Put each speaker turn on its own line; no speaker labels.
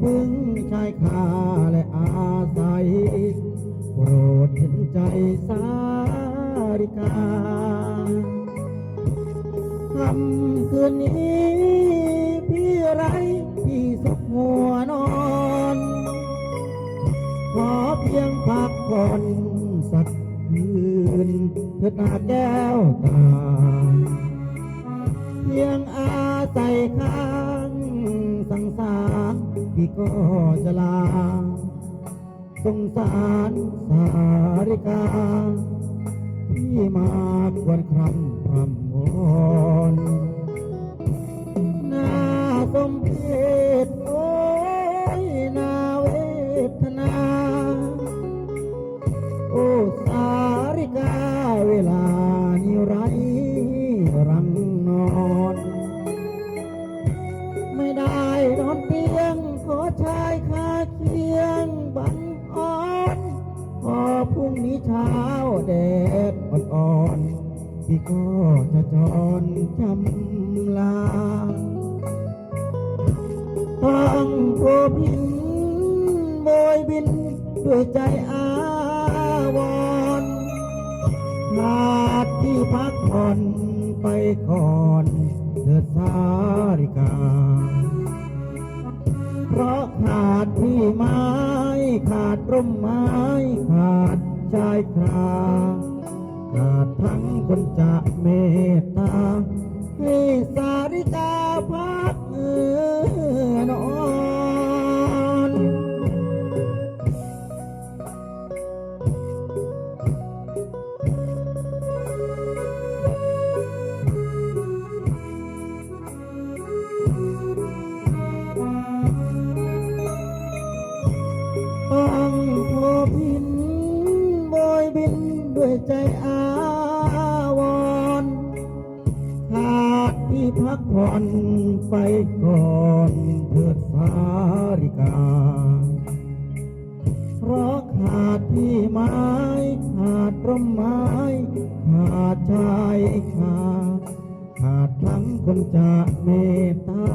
ขอบึงชายคาและอาศัย โปรดเห็นใจสาริกาคำคืนนี้พี่ไรพี่สุขหัวนอน ขอเพียงพักผ่อนสักคืนเถิดนาแก้วตา ก็จะลาสงสารสาริกา ที่มาควรครำพรำวอนน่าสมเพชโอ้ยนาเวทนา โอ้สาริกาเวลานี้ไรรังนอน ไม่ได้นอนเตียง ขอชายคาเคียงบังอ่อนพอพรุ่งนี้เช้าแดดอ่อนๆพี่ก็จะจรจำลาต้องโผพินโบยบินด้วยใจอาวรณ์ขาดที่พักผ่อนไปก่อนเถิดสาริกา ร่มไม้ขาดชายคราขาดทั้งคนจะเมตตา ต้อพินโบยบินด้วยใจอาวรณ์ขาดที่พักผ่อนไปก่อนเถิดสาริกา เพราะขาดที่ไม้ขาดร่มไม้ขาดชายคาขาดทั้งคนจะเมตตา